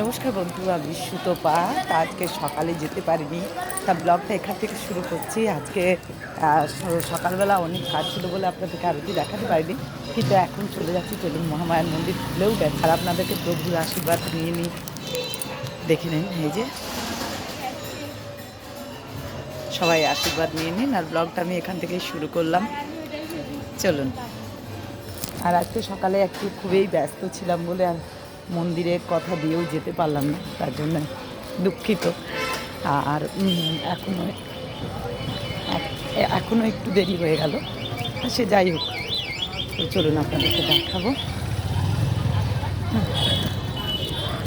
নমস্কার বন্ধু, আমি সুতপা। তা আজকে সকালে যেতে পারিনি। তা ব্লগটা এখান থেকে শুরু করছি। আজকে সকালবেলা অনেক কাজ ছিল বলে আপনাদেরকে আরতি দেখাতে পারিনি। কিন্তু এখন চলে যাচ্ছি, চলুন মহামায়ার মন্দির খুলেও গেছে আর আপনাদেরকে প্রভুর আশীর্বাদ নিয়ে নিই। দেখে নিন, এই যে। সবাই আশীর্বাদ নিয়ে নিন, আর ব্লগটা আমি এখান থেকেই শুরু করলাম। চলুন। আর আজকে সকালে একটু খুবই ব্যস্ত ছিলাম বলে আর মন্দিরের কথা দিয়েও যেতে পারলাম না তার জন্য দুঃখিত। আর উম, এখনও এক- এখনও একটু দেরি হয়ে গেল। সে যাই হোক তো চলুন আপনাদেরকে দেখাবো।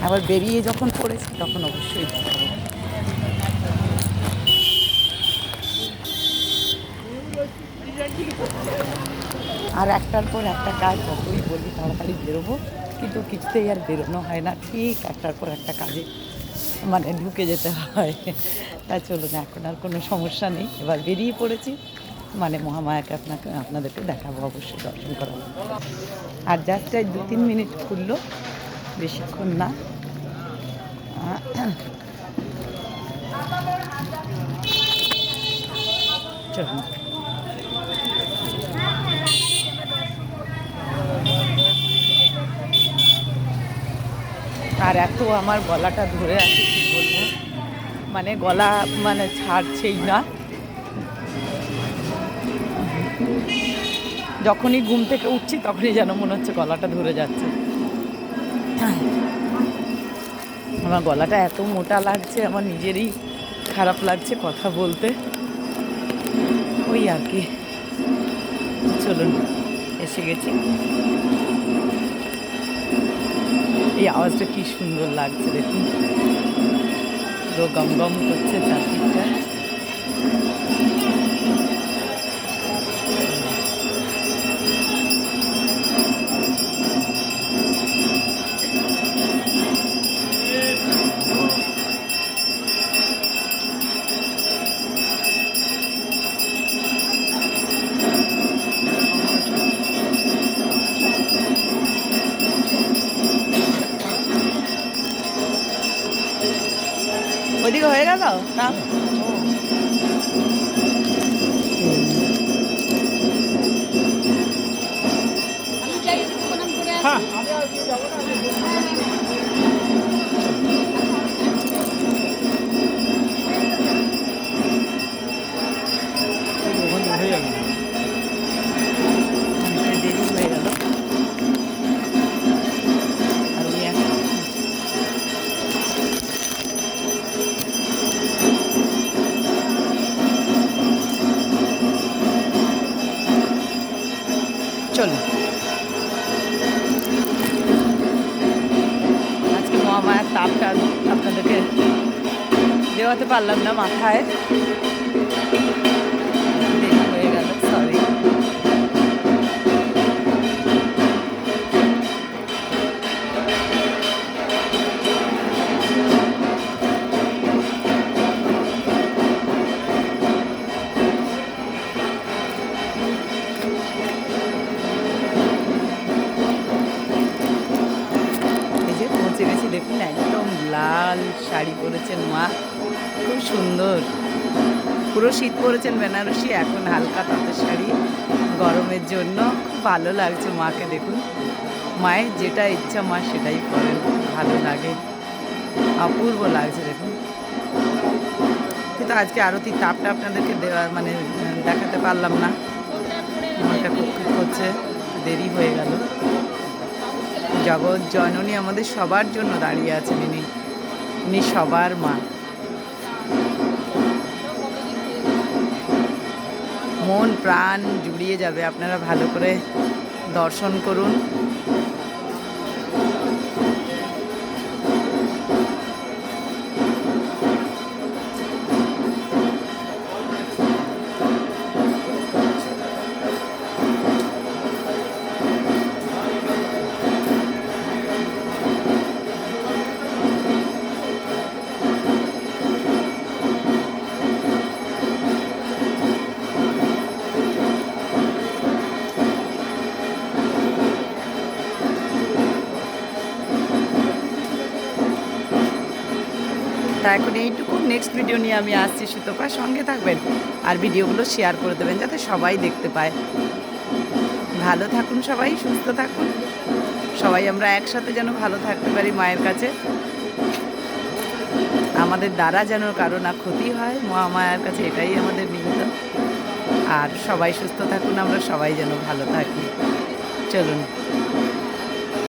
আবার বেরিয়ে যখন পড়েছি তখন অবশ্যই আর একটার পর একটা কাজ যতই বলি তাড়াতাড়ি বেরোবো। কিন্তু কিছুতেই আর বেরোনো হয় না। ঠিক একটার পর একটা কাজে মানে ঢুকে যেতে হয়। তা চলুন, এখন আর কোনো সমস্যা নেই। এবার বেরিয়ে পড়েছি। মানে মহামায়াকে আপনাকে, আপনাদেরকে দেখাবো অবশ্যই, দর্শন করাবো। আর জাস্ট দু তিন মিনিট খুললো, বেশিক্ষণ না। চলুন। আর এত আমার গলাটা ধরে আছে, কি বলব? মানে গলা মানে ছাড়ছেই না। যখনই ঘুম থেকে উঠছি, তখনই যেন মনে হচ্ছে গলাটা ধরে যাচ্ছে। আমার গলাটা এত মোটা লাগছে, আমার নিজেরই খারাপ লাগছে কথা বলতে। ওই আর কি। চলুন, এসে গেছি। এই আওয়াজটা কি সুন্দর লাগছে দেখুন। পুরো গম গম করছে চারদিকটা। ওইদিকে হয়ে গেল না আমি তাপটা আপনাদেরকে দেওয়াতে পারলাম না মাথায়। যে দেখুন, একদম লাল শাড়ি পরেছেন মা। খুব সুন্দর। পুরো শীত পরেছেন বেনারসি, এখন হালকা তাঁতের শাড়ি গরমের জন্য। খুব ভালো লাগছে মাকে, দেখুন। মায়ের যেটা ইচ্ছা, মা সেটাই করেন, ভালো লাগে। অপূর্ব লাগছে, দেখুন। কিন্তু আজকে আরতির তাপটা আপনাদেরকে দেওয়া মানে দেখাতে পারলাম না। মনটা খুব করছে, দেরি হয়ে গেল। জগৎ জননী আমাদের সবার জন্য দাঁড়িয়ে আছেন ইনি। ইনি সবার মা। মন প্রাণ জুড়িয়ে যাবে। আপনারা ভালো করে দর্শন করুন। তা এখন এইটুকু। নেক্সট ভিডিও নিয়ে আমি আসছি সুতপা সঙ্গে থাকবেন। আর ভিডিওগুলো শেয়ার করে দেবেন যাতে সবাই দেখতে পায়। ভালো থাকুন সবাই, সুস্থ থাকুন। সবাই আমরা একসাথে যেন ভালো থাকতে পারি মায়ের কাছে। আমাদের দ্বারা যেন কারও না ক্ষতি হয়, মা মায়ের কাছে এটাই আমাদের নিবেদন। আর সবাই সুস্থ থাকুন, আমরা সবাই যেন ভালো থাকি। চলুন।